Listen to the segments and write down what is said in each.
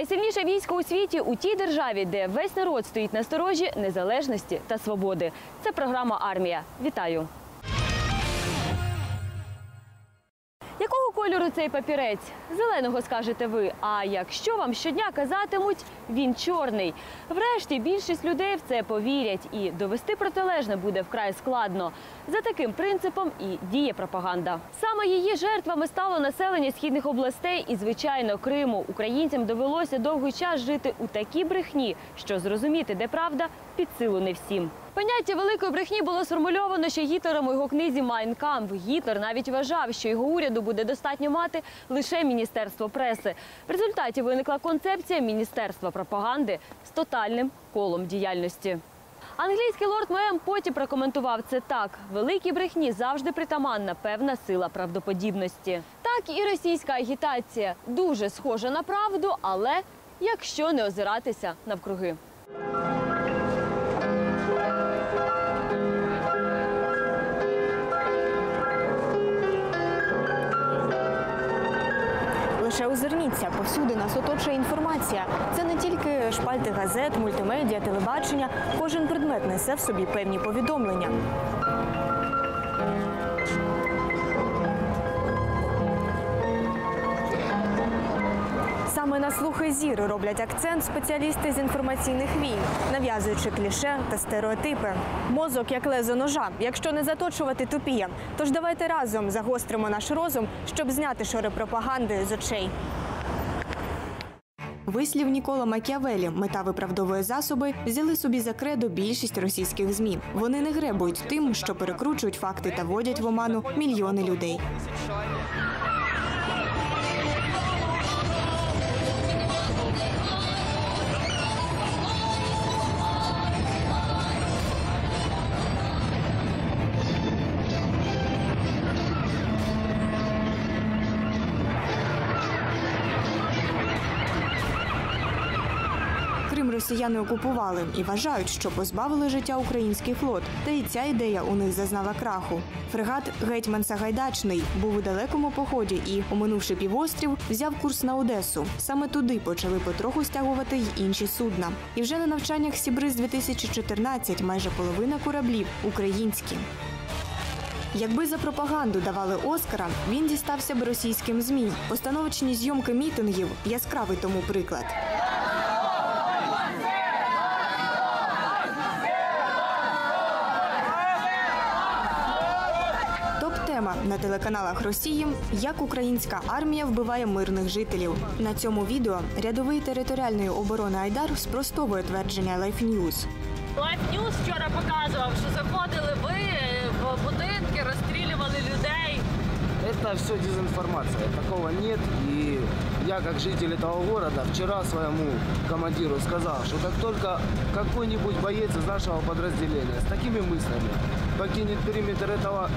Найсильніше військо у світі у тій державі, де весь народ стоїть на сторожі незалежності та свободи. Це програма Армія. Вітаю. Кольору цей папірець? Зеленого скажете ви. А якщо вам щодня казатимуть, він чорний. Врешті більшість людей в це повірять, і довести протилежне буде вкрай складно. За таким принципом і діє пропаганда. Саме її жертвами стало населення східних областей і, звичайно, Криму. Українцям довелося довгий час жити у такій брехні, що зрозуміти, де правда, під силу не всім. Поняття великої брехні було сформульовано ще Гітлером у його книзі Майн Камп. Гітлер навіть вважав, що його уряду буде достатньо мати лише міністерство преси. В результаті виникла концепція міністерства пропаганди з тотальним колом діяльності. Англійський лорд Мем потім прокоментував це так: великій брехні завжди притаманна певна сила правдоподібності. Так і російська агітація дуже схожа на правду, але якщо не озиратися навкруги. Лише озирніться, повсюди нас оточує інформація. Це не тільки шпальти газет, мультимедіа, телебачення. Кожен предмет несе в собі певні повідомлення. На слухи зір роблять акцент спеціалісти з інформаційних війн, нав'язуючи кліше та стереотипи. Мозок як лезо ножа, якщо не заточувати тупіє. Тож давайте разом загостримо наш розум, щоб зняти шори пропаганди з очей. Вислів Нікола Макіавелі, мета виправдовує засоби, взяли собі за кредо більшість російських змі. Вони не гребують тим, що перекручують факти та вводять в оману мільйони людей. Крим росіяни окупували і вважають, що позбавили життя український флот. Та і ця ідея у них зазнала краху. Фрегат Гетьман Сагайдачний був у далекому поході і, оминувши півострів, взяв курс на Одесу. Саме туди почали потроху стягувати й інші судна. І вже на навчаннях Сібриз 2014 майже половина кораблів українські. Якби за пропаганду давали Оскара, він дістався б російським змі. Постановочні зйомки мітингів яскравий тому приклад. Топ-тема на телеканалах Росії як українська армія вбиває мирних жителів. На цьому відео рядовий територіальної оборони Айдар спростовує твердження Life News. Life News вчора показував, що заходили ви в будинки, розстрілювали людей. Это все дезинформация. Такого нет. И я, как житель этого города, вчера своему командиру сказал, что как только какой-нибудь боец из нашего подразделения с такими мыслями покинет периметр этого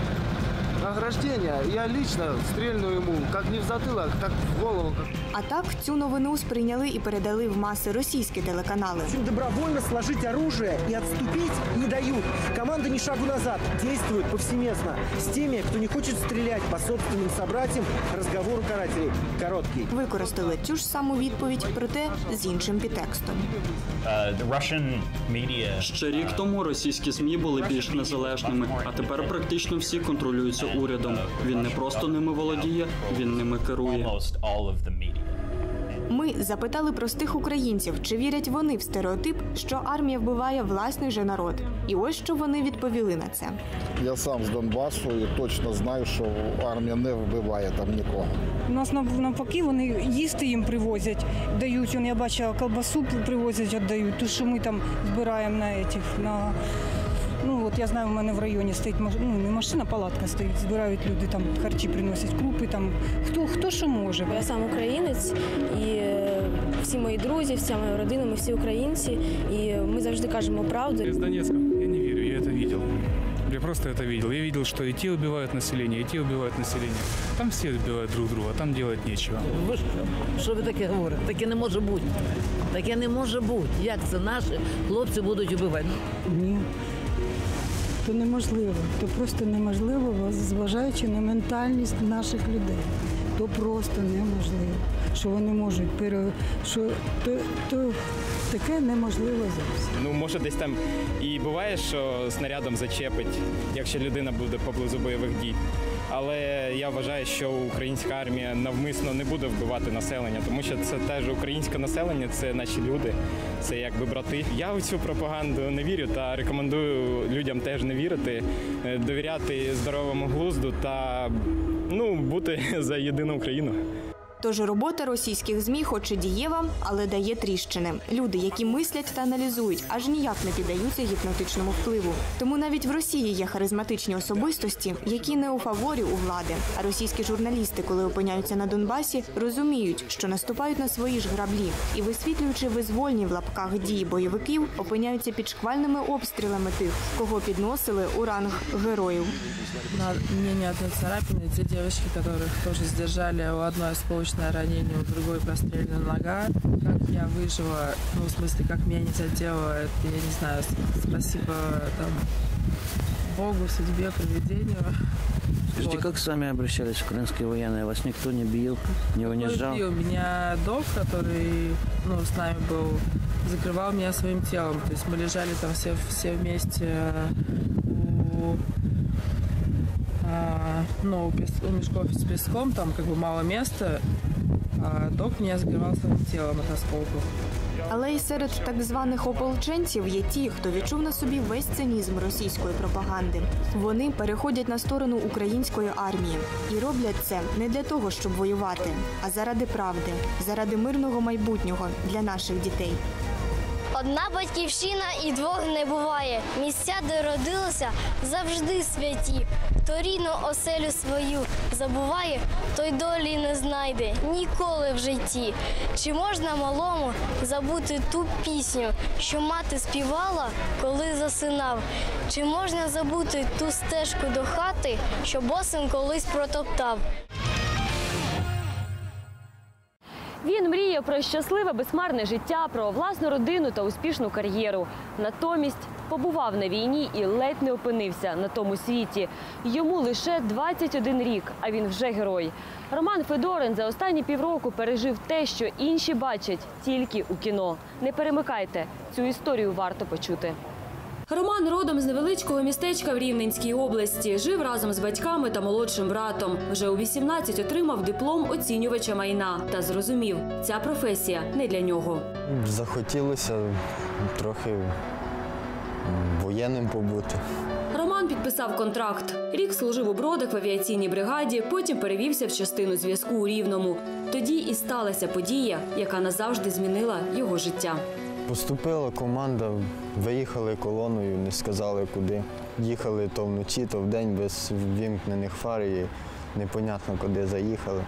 ограждения, я лично стрельну ему как не в затылок, так в голову. А так цю новину сприйняли і передали в маси російські телеканали. Им добровольно сложить оружие и отступить не дают. Команда ни шагу назад действует повсеместно. С теми, кто не хочет стрелять по собственным собратьям, разговор у карателей короткий. Використали цю ж саму відповідь, проте з іншим підтекстом. Uh, Ще рік тому російські ЗМІ були більш незалежними, а тепер практично всі контролюються урядом. Він не просто ними володіє, він ними керує. Ми запитали простих українців, чи вірять вони в стереотип, що армія вбиває власний же народ. І ось що вони відповіли на це. Я сам з Донбасу і точно знаю, що армія не вбиває там нікого. У нас нав- навпаки вони їсти їм привозять, дають. Он, я бачила, колбасу привозять, віддають. Ту, що ми там збираємо на этих, на ну от я знаю, у мене в районі стоїть ну, не машина, палатка стоїть. Збирають люди там харчі приносять, крупи там. Хто хто що може. Я сам українець, і е, всі мої друзі, вся моя родина, ми всі українці, і ми завжди кажемо правду. Из Донецка. Я не верю, я это видел. Я просто это видел. Я видел, что и те убивают население, и те убивают население. Там все убивают друг друга, там делать нечего. Ви що? Що ви таке говорите? Таке не може бути. Таке не може бути. Як це наші хлопці будуть убивати? Ні. То неможливо. То просто неможливо, зважаючи на ментальність наших людей. то просто неможливо. Що вони можуть пере... що то, то таке неможливо зовсім. Ну, може, десь там і буває, що снарядом зачепить, якщо людина буде поблизу бойових дій. Але я вважаю, що українська армія навмисно не буде вбивати населення, тому що це теж українське населення, це наші люди, це якби брати. Я в цю пропаганду не вірю та рекомендую людям теж не вірити, е, довіряти здоровому глузду та ну, бути за єдину Україну. Тож робота російських змі, хоч і дієва, але дає тріщини. Люди, які мислять та аналізують, аж ніяк не піддаються гіпнотичному впливу. Тому навіть в Росії є харизматичні особистості, які не у фаворі у влади. А російські журналісти, коли опиняються на Донбасі, розуміють, що наступають на свої ж граблі і, висвітлюючи визвольні в лапках дії бойовиків, опиняються під шквальними обстрілами тих, кого підносили у ранг героїв. На мне ни одной царапины. Те девочки, которых тоже сдержали, у одной осколочное ранение, у другой прострелена нога. Как я выжила, ну, в смысле, как меня не задело, это, я не знаю, спасибо там Богу, судьбе, проведению. Скажите, как с вами обращались украинские военные? Вас никто не бил, не унижал? У меня док, который ну, с нами был, закрывал меня своим телом. То есть мы лежали там все, все вместе у, а, ну, у, пес- у мешков с песком, там как бы мало места. А док закрывал своим телом от осколков. Але й серед так званих ополченців є ті, хто відчув на собі весь цинізм російської пропаганди. Вони переходять на сторону української армії і роблять це не для того, щоб воювати, а заради правди, заради мирного майбутнього для наших дітей. Одна батьківщина і двох не буває. Місця, де родилися, завжди святі. Хто рідну оселю свою забуває, той долі не знайде ніколи в житті. Чи можна малому забути ту пісню, що мати співала, коли засинав? Чи можна забути ту стежку до хати, що босим колись протоптав? Він мріє про щасливе безхмарне життя, про власну родину та успішну кар'єру. Натомість побував на війні і ледь не опинився на тому світі. Йому лише 21 рік, а він вже герой. Роман Федорин за останні півроку пережив те, що інші бачать тільки у кіно. Не перемикайте цю історію варто почути. Роман родом з невеличкого містечка в Рівненській області. Жив разом з батьками та молодшим братом. Вже у 18 отримав диплом оцінювача майна та зрозумів, ця професія не для нього. Захотілося трохи воєнним побути. Роман підписав контракт. Рік служив у бродах в авіаційній бригаді, потім перевівся в частину зв'язку у Рівному. Тоді і сталася подія, яка назавжди змінила його життя. Поступила команда, виїхали колоною, не сказали куди. Їхали то вночі, то вдень без вімкнених фар і непонятно куди заїхали.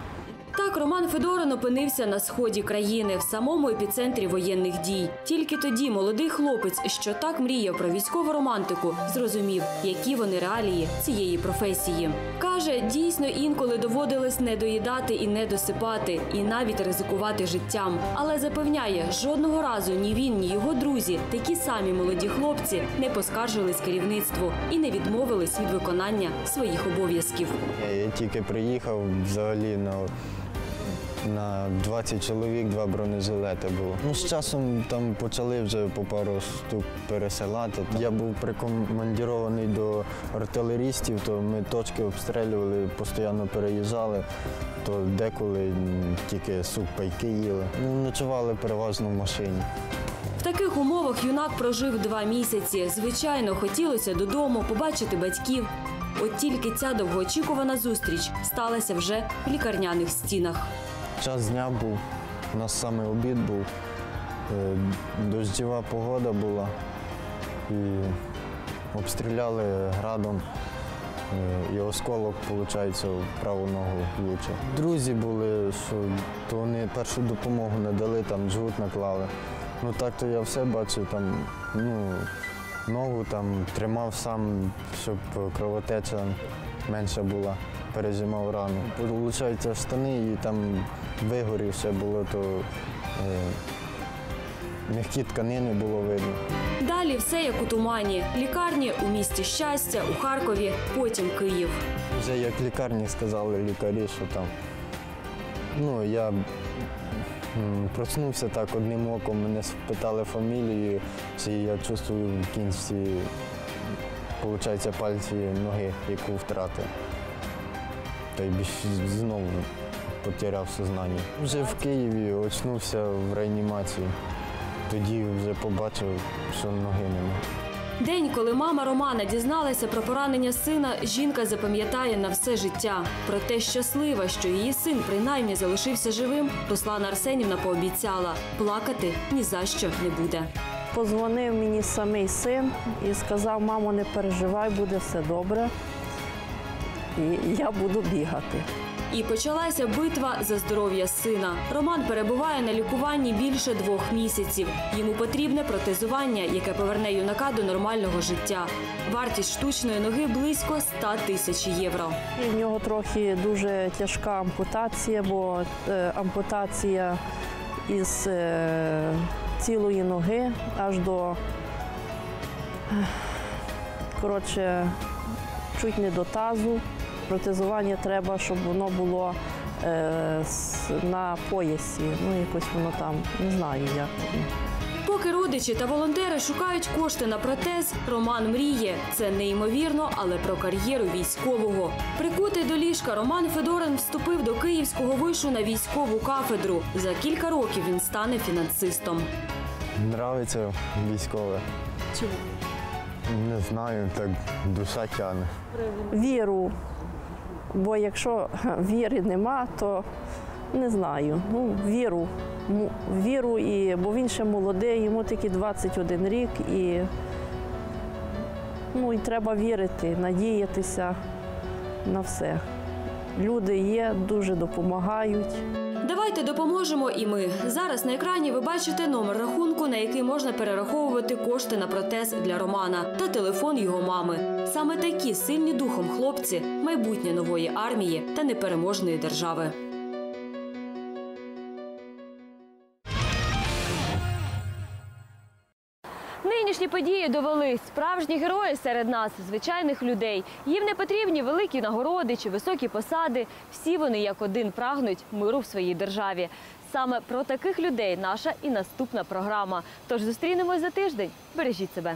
Так Роман Федорин опинився на сході країни в самому епіцентрі воєнних дій. Тільки тоді молодий хлопець, що так мріяв про військову романтику, зрозумів, які вони реалії цієї професії. Каже, дійсно інколи доводилось не доїдати і не досипати, і навіть ризикувати життям. Але запевняє, жодного разу ні він, ні його друзі, такі самі молоді хлопці, не поскаржились керівництву і не відмовились від виконання своїх обов'язків. Я, тільки приїхав взагалі на, на 20 чоловік, два бронежилети було. Ну, з часом там почали вже по пару штук пересилати. Я був прикомандірований до артилерістів, то ми точки обстрілювали, постійно переїжджали, то деколи тільки супайки їли. Ну, ночували переважно в машині. В таких умовах юнак прожив два місяці. Звичайно, хотілося додому побачити батьків. От тільки ця довгоочікувана зустріч сталася вже в лікарняних стінах. Час дня був, у нас саме обід був, е, дощова погода була і обстріляли градом. е, І осколок, виходить, в праву ногу влучив. Друзі були, що то вони першу допомогу не дали, там джгут наклали. Ну так то я все бачив, там, ну, ногу там тримав сам, щоб кровотеча менша була, пережимав рану. Получається, штани і там вигорівше було, то е, м'які тканини було видно. Далі все як у тумані. Лікарні у місті щастя, у Харкові, потім Київ. Вже як лікарні сказали лікарі, що там Ну, я проснувся так одним оком, мене спитали фамілію, і я чувствую в кінці, виходить, пальці ноги, яку втратив. Та й більш- знову потеряв сознання. Вже в Києві очнувся в реанімації. Тоді вже побачив, що ноги немає. День, коли мама Романа дізналася про поранення сина, жінка запам'ятає на все життя. Проте щаслива, що її син принаймні залишився живим, Руслана Арсенівна пообіцяла плакати ні за що не буде. Позвонив мені самий син і сказав, мамо, не переживай, буде все добре. І я буду бігати. І почалася битва за здоров'я сина. Роман перебуває на лікуванні більше двох місяців. Йому потрібне протезування, яке поверне юнака до нормального життя. Вартість штучної ноги близько 100 тисяч євро. І в нього трохи дуже тяжка ампутація, бо е, ампутація із е, цілої ноги аж до коротше, чуть не до тазу. Протезування треба, щоб воно було е, на поясі. Ну, якось воно там, не знаю як. Поки родичі та волонтери шукають кошти на протез, Роман мріє. Це неймовірно, але про кар'єру військового. Прикутий до ліжка Роман Федорин вступив до Київського вишу на військову кафедру. За кілька років він стане фінансистом. Нравиться військове. Чому? Не знаю, так душа тягне. Віру. Бо якщо віри нема, то не знаю. Ну, віру. Віру, і, бо він ще молодий, йому тільки 21 рік, і, ну, і треба вірити, надіятися на все. Люди є, дуже допомагають. Давайте допоможемо і ми. Зараз на екрані ви бачите номер рахунку, на який можна перераховувати кошти на протез для Романа та телефон його мами. Саме такі сильні духом хлопці майбутнє нової армії та непереможної держави. Нинішні події довели справжні герої серед нас, звичайних людей. Їм не потрібні великі нагороди чи високі посади. Всі вони як один прагнуть миру в своїй державі. Саме про таких людей наша і наступна програма. Тож зустрінемось за тиждень. Бережіть себе.